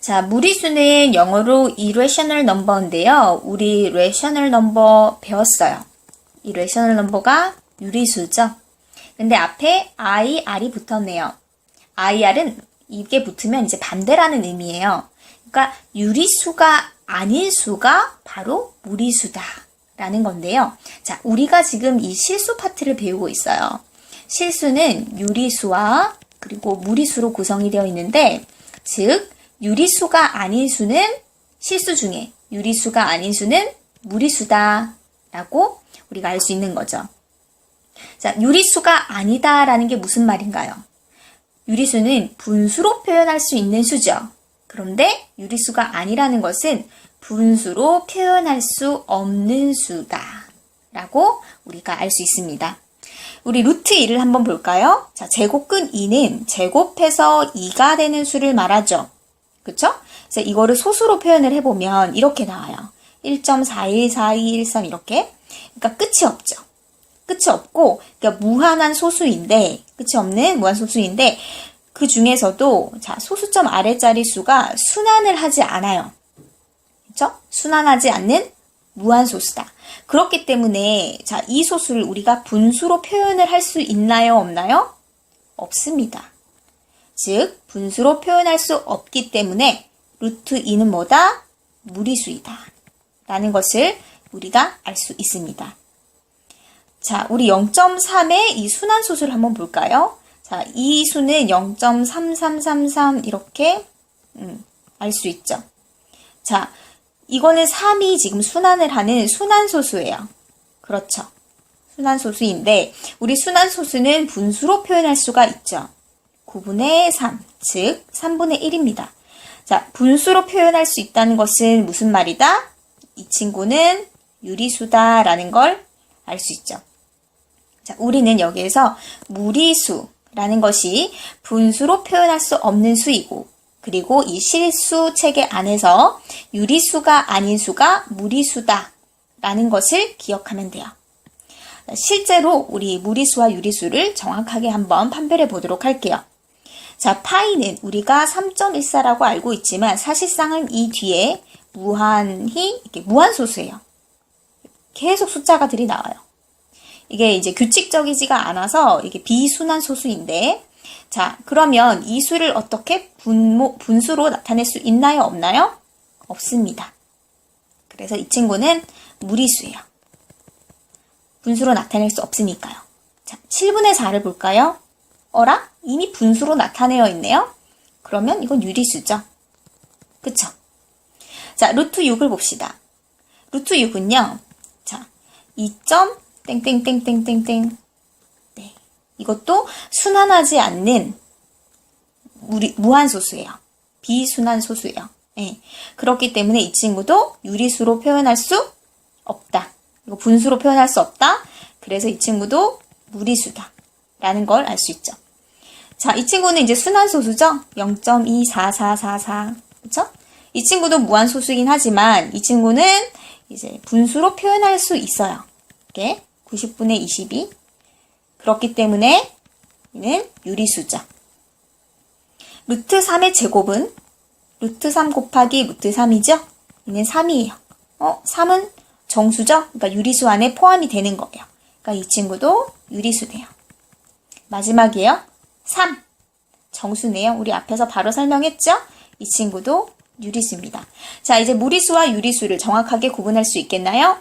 자, 무리수는 영어로 irrational number인데요. 우리 rational number 배웠어요. 이 rational number가 유리수죠. 근데 앞에 I, R이 붙었네요. IR은 이게 붙으면 이제 반대라는 의미예요. 그러니까 유리수가 아닌 수가 바로 무리수다. 라는 건데요. 자, 우리가 지금 이 실수 파트를 배우고 있어요. 실수는 유리수와 그리고 무리수로 구성이 되어 있는데, 즉, 유리수가 아닌 수는 실수 중에 유리수가 아닌 수는 무리수다. 라고 우리가 알 수 있는 거죠. 자, 유리수가 아니다 라는 게 무슨 말인가요? 유리수는 분수로 표현할 수 있는 수죠. 그런데 유리수가 아니라는 것은 분수로 표현할 수 없는 수다. 라고 우리가 알 수 있습니다. 우리 루트 2를 한번 볼까요? 자, 제곱근 2는 제곱해서 2가 되는 수를 말하죠. 그쵸? 그래서 이거를 소수로 표현을 해보면 이렇게 나와요. 1.414213 이렇게. 그러니까 끝이 없죠. 끝이 없고, 그러니까 무한한 소수인데, 끝이 없는 무한 소수인데, 그 중에서도, 자, 소수점 아래짜리 수가 순환을 하지 않아요. 그쵸? 순환하지 않는 무한 소수다. 그렇기 때문에, 자, 이 소수를 우리가 분수로 표현을 할 수 있나요? 없나요? 없습니다. 즉, 분수로 표현할 수 없기 때문에, 루트 2는 뭐다? 무리수이다. 라는 것을 우리가 알 수 있습니다. 자, 우리 0.3의 이 순환소수를 한번 볼까요? 자, 이 수는 0.3333 이렇게 음, 알 수 있죠. 자, 이거는 3이 지금 순환을 하는 순환소수예요. 그렇죠. 순환소수인데 우리 순환소수는 분수로 표현할 수가 있죠. 9분의 3, 즉 3분의 1입니다. 자, 분수로 표현할 수 있다는 것은 무슨 말이다? 이 친구는 유리수다라는 걸 알 수 있죠. 자, 우리는 여기에서 무리수라는 것이 분수로 표현할 수 없는 수이고, 그리고 이 실수 체계 안에서 유리수가 아닌 수가 무리수다라는 것을 기억하면 돼요. 실제로 우리 무리수와 유리수를 정확하게 한번 판별해 보도록 할게요. 자, 파이는 우리가 3.14라고 알고 있지만 사실상은 이 뒤에 무한히 이렇게 무한소수예요. 계속 숫자가 들이 나와요. 이게 이제 규칙적이지가 않아서 이게 비순환 소수인데 자 그러면 이 수를 어떻게 분모, 분수로 나타낼 수 있나요 없나요? 없습니다. 그래서 이 친구는 무리수예요. 분수로 나타낼 수 없으니까요. 자 7분의 4를 볼까요? 어라? 이미 분수로 나타내어 있네요. 그러면 이건 유리수죠. 그쵸? 자 루트 6을 봅시다. 루트 6은요. 자 2. 땡땡땡땡땡땡. 네. 이것도 순환하지 않는 무리, 무한소수예요. 비순환 소수예요. 네. 그렇기 때문에 이 친구도 유리수로 표현할 수 없다. 이거 분수로 표현할 수 없다. 그래서 이 친구도 무리수다. 라는 걸 알 수 있죠. 자, 이 친구는 이제 순환소수죠? 0.24444. 그쵸? 이 친구도 무한소수긴 하지만 이 친구는 이제 분수로 표현할 수 있어요. 이렇게 90분의 22. 그렇기 때문에 이는 유리수죠. 루트 3의 제곱은 루트 3 곱하기 루트 3이죠? 이는 3이에요. 어, 3은 정수죠? 그러니까 유리수 안에 포함이 되는 거예요. 그러니까 이 친구도 유리수네요. 마지막이에요. 3. 정수네요. 우리 앞에서 바로 설명했죠? 이 친구도 유리수입니다. 자, 이제 무리수와 유리수를 정확하게 구분할 수 있겠나요?